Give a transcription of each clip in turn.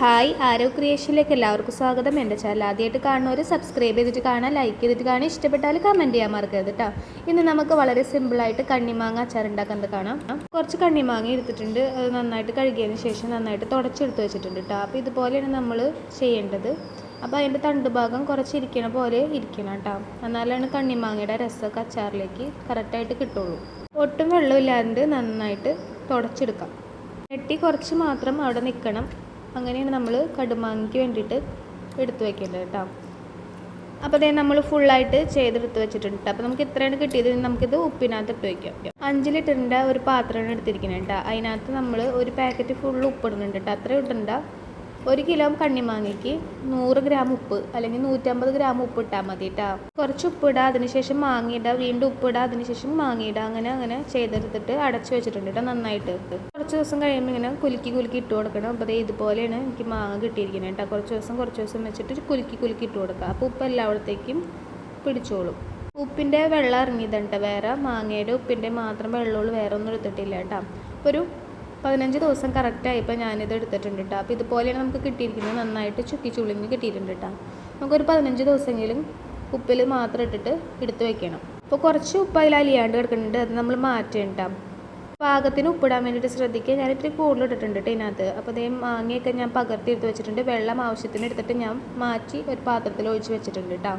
Hi ആരോ ക്രിയേഷനിലേക്ക് എല്ലാവർക്കും സ്വാഗതം. എന്റെ ചാനൽ ആദ്യമായിട്ട് കാണുന്നവർ സബ്സ്ക്രൈബ് ചെയ്തിട്ട് കാണാൻ ലൈക്ക് ചെയ്തിട്ട് കാണാൻ ഇഷ്ടപ്പെട്ടാൽ കമന്റ് ചെയ്യാൻ മറക്കരുത് കേട്ടോ ഇന്ന് നമുക്ക് വളരെ സിമ്പിളായിട്ട് കണ്ണിമാങ്ങ അച്ചാർ ഉണ്ടാക്കുന്നത് കാണാം. കുറച്ച് കണ്ണിമാങ്ങ എടുത്തിട്ടുണ്ട്. അത് നന്നായിട്ട് കഴുകിയതിന് ശേഷം നന്നായിട്ട് തുടച്ചെടുത്ത് വെച്ചിട്ടുണ്ട് കേട്ടോ അപ്പോൾ ഇതുപോലെയാണ് നമ്മൾ ചെയ്യേണ്ടത്. അപ്പോൾ അതിന്റെ തണ്ട് ഭാഗം കുറച്ച് പോലെ ഇരിക്കണം കേട്ടോ എന്നാലാണ് കണ്ണിമാങ്ങയുടെ രസമൊക്കെ അച്ചാറിലേക്ക് കറക്റ്റായിട്ട് കിട്ടുള്ളൂ. ഒട്ടും വെള്ളമില്ലാണ്ട് നന്നായിട്ട് തുടച്ചെടുക്കാം. വെട്ടി കുറച്ച് മാത്രം അവിടെ നിൽക്കണം. അങ്ങനെയാണ് നമ്മൾ കടുമാങ്ങയ്ക്ക് വേണ്ടിയിട്ട് എടുത്തു വെക്കേണ്ടത് കേട്ടോ. അപ്പോൾ അതേ നമ്മൾ ഫുള്ളായിട്ട് ചെയ്തെടുത്ത് വെച്ചിട്ടുണ്ട് അപ്പോൾ നമുക്ക് ഇത്രയാണ് കിട്ടിയത്. നമുക്കിത് ഉപ്പിനകത്ത് ഇട്ട് വയ്ക്കാം അഞ്ച് ലിറ്ററിന്റെ ഒരു പാത്രമാണ് എടുത്തിരിക്കുന്നത് കേട്ടോ. അതിനകത്ത് നമ്മൾ ഒരു പാക്കറ്റ് ഫുള്ള് ഉപ്പിടുന്നുണ്ട് കേട്ടോ. അത്രയും ഇടണ്ട. ഒരു കിലോ കണ്ണിമാങ്ങയ്ക്ക് നൂറ് ഗ്രാം ഉപ്പ് അല്ലെങ്കിൽ നൂറ്റമ്പത് ഗ്രാം ഉപ്പ് ഇട്ടാൽ മതി കേട്ടോ. കുറച്ച് ഉപ്പിടുക അതിനുശേഷം മാങ്ങിയിടുക വീണ്ടും ഉപ്പിടുക അതിനുശേഷം മാങ്ങിയിടുക അങ്ങനെ അങ്ങനെ ചെയ്തെടുത്തിട്ട് അടച്ചു വെച്ചിട്ടുണ്ട് കേട്ടോ നന്നായിട്ട്. കുറച്ച് ദിവസം കഴിയുമ്പോൾ ഇങ്ങനെ കുലുക്കി കുലുക്കി ഇട്ട് കൊടുക്കണം. അപ്പോൾ ഇതുപോലെയാണ് എനിക്ക് മാങ്ങ കിട്ടിയിരിക്കുന്നത് കേട്ടോ കുറച്ച് ദിവസം കുറച്ച് ദിവസം വെച്ചിട്ട് കുലുക്കി കുലുക്കി ഇട്ട് കൊടുക്കുക അപ്പോൾ ഉപ്പ് എല്ലായിടത്തേക്കും പിടിച്ചോളും. ഉപ്പിന്റെ വെള്ളം ഇറങ്ങിയതുണ്ട് വേറെ മാങ്ങയുടെ ഉപ്പിന്റെ മാത്രം വെള്ളമുള്ളൂ. വേറെ ഒന്നും എടുത്തിട്ടില്ല കേട്ടോ അപ്പോൾ ഒരു പതിനഞ്ച് ദിവസം കറക്റ്റായപ്പോൾ ഞാനിത് എടുത്തിട്ടുണ്ട് കേട്ടോ അപ്പോൾ ഇതുപോലെയാണ് നമുക്ക് കിട്ടിയിരിക്കുന്നത്. നന്നായിട്ട് ചുക്കി ചുളിഞ്ഞ് കിട്ടിയിട്ടുണ്ട് കേട്ടോ നമുക്കൊരു പതിനഞ്ച് ദിവസമെങ്കിലും ഉപ്പിൽ മാത്രം ഇട്ടിട്ട് എടുത്ത് വയ്ക്കണം അപ്പോൾ കുറച്ച് ഉപ്പ് അതിൽ അലിയാണ്ട് കിടക്കുന്നുണ്ട്. അത് നമ്മൾ മാറ്റണം കേട്ടോ പാകത്തിന് ഉപ്പിടാൻ വേണ്ടിയിട്ട് ശ്രദ്ധിക്കുക. ഞാൻ ഇത്തിരി കൂടുതൽ ഇട്ടിട്ടുണ്ട് കേട്ടോ ഇതിനകത്ത്. അപ്പോൾ അതേ മാങ്ങയൊക്കെ ഞാൻ പകർത്തി എടുത്ത് വെച്ചിട്ടുണ്ട്. വെള്ളം ആവശ്യത്തിന് എടുത്തിട്ട് ഞാൻ മാറ്റി ഒരു പാത്രത്തിൽ ഒഴിച്ച് വെച്ചിട്ടുണ്ട് കേട്ടോ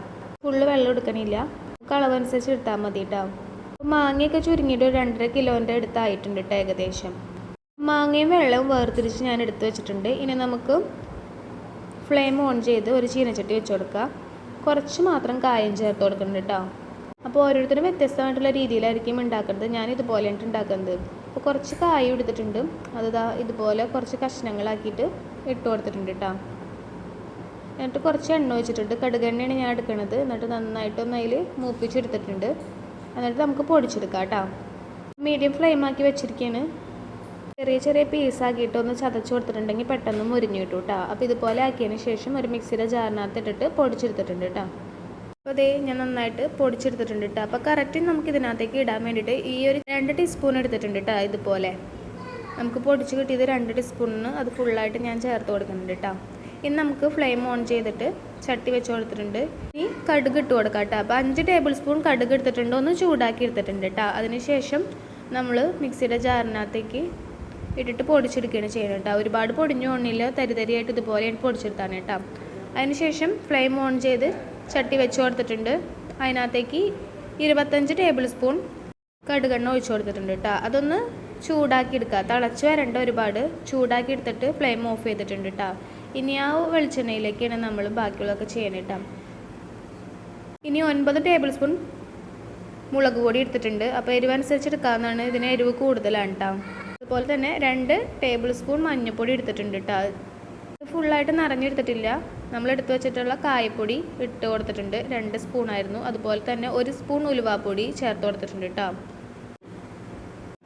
ഫുള്ള് വെള്ളം എടുക്കണില്ല. നമുക്ക് അളവനുസരിച്ച് എടുത്താൽ മതി കേട്ടോ മാങ്ങയൊക്കെ ചുരുങ്ങിയിട്ട് ഒരു രണ്ടര കിലോന്റെ അടുത്തായിട്ടുണ്ട് കേട്ടോ ഏകദേശം. മാങ്ങയും വെള്ളവും വേർതിരിച്ച് ഞാൻ എടുത്ത് വെച്ചിട്ടുണ്ട്. ഇനി നമുക്ക് ഫ്ലെയിം ഓൺ ചെയ്ത് ഒരു ചീനച്ചട്ടി വെച്ച് കൊടുക്കുക കുറച്ച് മാത്രം കായം ചേർത്ത് കൊടുക്കുന്നുണ്ട് കേട്ടോ അപ്പോൾ ഓരോരുത്തരും വ്യത്യസ്തമായിട്ടുള്ള രീതിയിലായിരിക്കും ഉണ്ടാക്കുന്നത്. ഞാൻ ഇതുപോലെയാണ് ഉണ്ടാക്കുന്നത്. അപ്പോൾ കുറച്ച് കായ എടുത്തിട്ടുണ്ട്. അത് ഇതുപോലെ കുറച്ച് കഷ്ണങ്ങളാക്കിയിട്ട് ഇട്ട് കൊടുത്തിട്ടുണ്ട് കേട്ടോ എന്നിട്ട് കുറച്ച് എണ്ണ വെച്ചിട്ടുണ്ട് കടുകെണ്ണയാണ് ഞാൻ എടുക്കുന്നത്. എന്നിട്ട് നന്നായിട്ടൊന്ന് അതിൽ മൂപ്പിച്ചെടുത്തിട്ടുണ്ട്. എന്നിട്ട് നമുക്ക് പൊടിച്ചെടുക്കാം കേട്ടോ മീഡിയം ഫ്ലെയിം ആക്കി വെച്ചിരിക്കുകയാണ് ചെറിയ ചെറിയ പീസാക്കിയിട്ട് ഒന്ന് ചതച്ച് കൊടുത്തിട്ടുണ്ടെങ്കിൽ പെട്ടെന്ന് മുരിഞ്ഞു കിട്ടും കേട്ടോ അപ്പോൾ ഇതുപോലെ ആക്കിയതിന് ശേഷം ഒരു മിക്സിയുടെ ജാറിനകത്ത് ഇട്ടിട്ട് പൊടിച്ചെടുത്തിട്ടുണ്ട് കേട്ടോ അപ്പോൾ അതേ ഞാൻ നന്നായിട്ട് പൊടിച്ചെടുത്തിട്ടുണ്ട് കേട്ടോ. അപ്പോൾ കറക്റ്റ് നമുക്ക് ഇതിനകത്തേക്ക് ഇടാൻ വേണ്ടിയിട്ട് ഈ ഒരു രണ്ട് ടീസ്പൂൺ എടുത്തിട്ടുണ്ട് കേട്ടോ ഇതുപോലെ. നമുക്ക് പൊടിച്ച് കിട്ടിയത് രണ്ട് ടീസ്പൂണിന് അത് ഫുള്ളായിട്ട് ഞാൻ ചേർത്ത് കൊടുക്കുന്നുണ്ട് കേട്ടോ. ഇനി നമുക്ക് ഫ്ലെയിം ഓൺ ചെയ്തിട്ട് ചട്ടി വെച്ച് കൊടുത്തിട്ടുണ്ട്. ഇനി കടുക് ഇട്ട് കൊടുക്കാം കേട്ടോ. അപ്പോൾ അഞ്ച് ടേബിൾ സ്പൂൺ കടുക് എടുത്തിട്ടുണ്ട്. ഒന്ന് ചൂടാക്കി എടുത്തിട്ടുണ്ട് കേട്ടോ. അതിനുശേഷം നമ്മൾ മിക്സിയുടെ ജാറിനകത്തേക്ക് ഇട്ടിട്ട് പൊടിച്ചെടുക്കുകയാണ് ചെയ്യുന്നത് കേട്ടോ. ഒരുപാട് പൊടിഞ്ഞു ഓണില്ല തരിതരിയായിട്ട് ഇതുപോലെ പൊടിച്ചെടുത്താണ് കേട്ടോ. അതിനുശേഷം ഫ്ലെയിം ഓൺ ചെയ്ത് ചട്ടി വെച്ച് കൊടുത്തിട്ടുണ്ട്. അതിനകത്തേക്ക് ഇരുപത്തഞ്ച് ടേബിൾ സ്പൂൺ കടുകെണ്ണ ഒഴിച്ചു കൊടുത്തിട്ടുണ്ട് കേട്ടോ അതൊന്ന് ചൂടാക്കി എടുക്കുക തിളച്ച് വരണ്ട ഒരുപാട് ചൂടാക്കി എടുത്തിട്ട് ഫ്ലെയിം ഓഫ് ചെയ്തിട്ടുണ്ട് കേട്ടോ ഇനി ആ വെളിച്ചെണ്ണയിലേക്കാണ് നമ്മൾ ബാക്കിയുള്ളതൊക്കെ ചെയ്യണം കേട്ടോ ഇനി ഒൻപത് ടേബിൾ സ്പൂൺ മുളക് പൊടി എടുത്തിട്ടുണ്ട്. അപ്പോൾ എരിവനുസരിച്ച് എടുക്കാവുന്നതാണ് ഇതിന് എരിവ് കൂടുതലാണ് കേട്ടോ അതുപോലെ തന്നെ രണ്ട് ടേബിൾ സ്പൂൺ മഞ്ഞൾപ്പൊടി എടുത്തിട്ടുണ്ട് കേട്ടോ ഫുള്ളായിട്ട് നിറഞ്ഞെടുത്തിട്ടില്ല നമ്മൾ എടുത്തു വെച്ചിട്ടുള്ള കായപ്പൊടി ഇട്ട് കൊടുത്തിട്ടുണ്ട്. രണ്ട് സ്പൂണായിരുന്നു. അതുപോലെ തന്നെ ഒരു സ്പൂൺ ഉലുവാപ്പൊടി ചേർത്ത് കൊടുത്തിട്ടുണ്ട് കേട്ടോ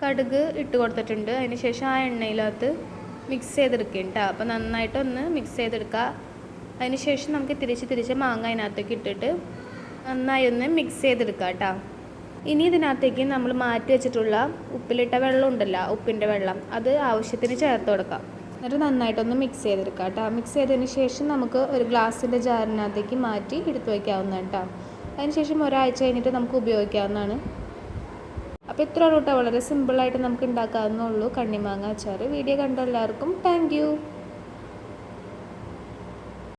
കടുക് ഇട്ട് കൊടുത്തിട്ടുണ്ട്. അതിന് ശേഷം ആ എണ്ണയിലകത്ത് മിക്സ് ചെയ്തെടുക്കുകയും കേട്ടോ അപ്പോൾ നന്നായിട്ടൊന്ന് മിക്സ് ചെയ്തെടുക്കുക അതിന് ശേഷം നമുക്ക് തിരിച്ച് തിരിച്ച് മാങ്ങ അതിനകത്തേക്ക് ഇട്ടിട്ട് നന്നായി ഒന്ന് മിക്സ് ചെയ്തെടുക്കുക കേട്ടോ ഇനി ഇതിനകത്തേക്ക് നമ്മൾ മാറ്റി വെച്ചിട്ടുള്ള ഉപ്പിലിട്ട വെള്ളം ഉണ്ടല്ലോ ഉപ്പിന്റെ വെള്ളം. അത് ആവശ്യത്തിന് ചേർത്ത് കൊടുക്കാം. എന്നിട്ട് നന്നായിട്ടൊന്ന് മിക്സ് ചെയ്തെടുക്കാം കേട്ടോ. മിക്സ് ചെയ്തതിന് ശേഷം നമുക്ക് ഒരു ഗ്ലാസിന്റെ ജാറിനകത്തേക്ക് മാറ്റി എടുത്തു വയ്ക്കാവുന്നതാണ് കേട്ടോ. അതിനുശേഷം ഒരാഴ്ച കഴിഞ്ഞിട്ട് നമുക്ക് ഉപയോഗിക്കാവുന്നതാണ്. അപ്പോൾ ഇത്ര റൂട്ടാണ് വളരെ സിമ്പിളായിട്ട് നമുക്ക് ഉണ്ടാക്കാവുന്നുള്ളൂ കണ്ണിമാങ്ങ അച്ചാർ വീഡിയോ കണ്ട എല്ലാവർക്കും താങ്ക്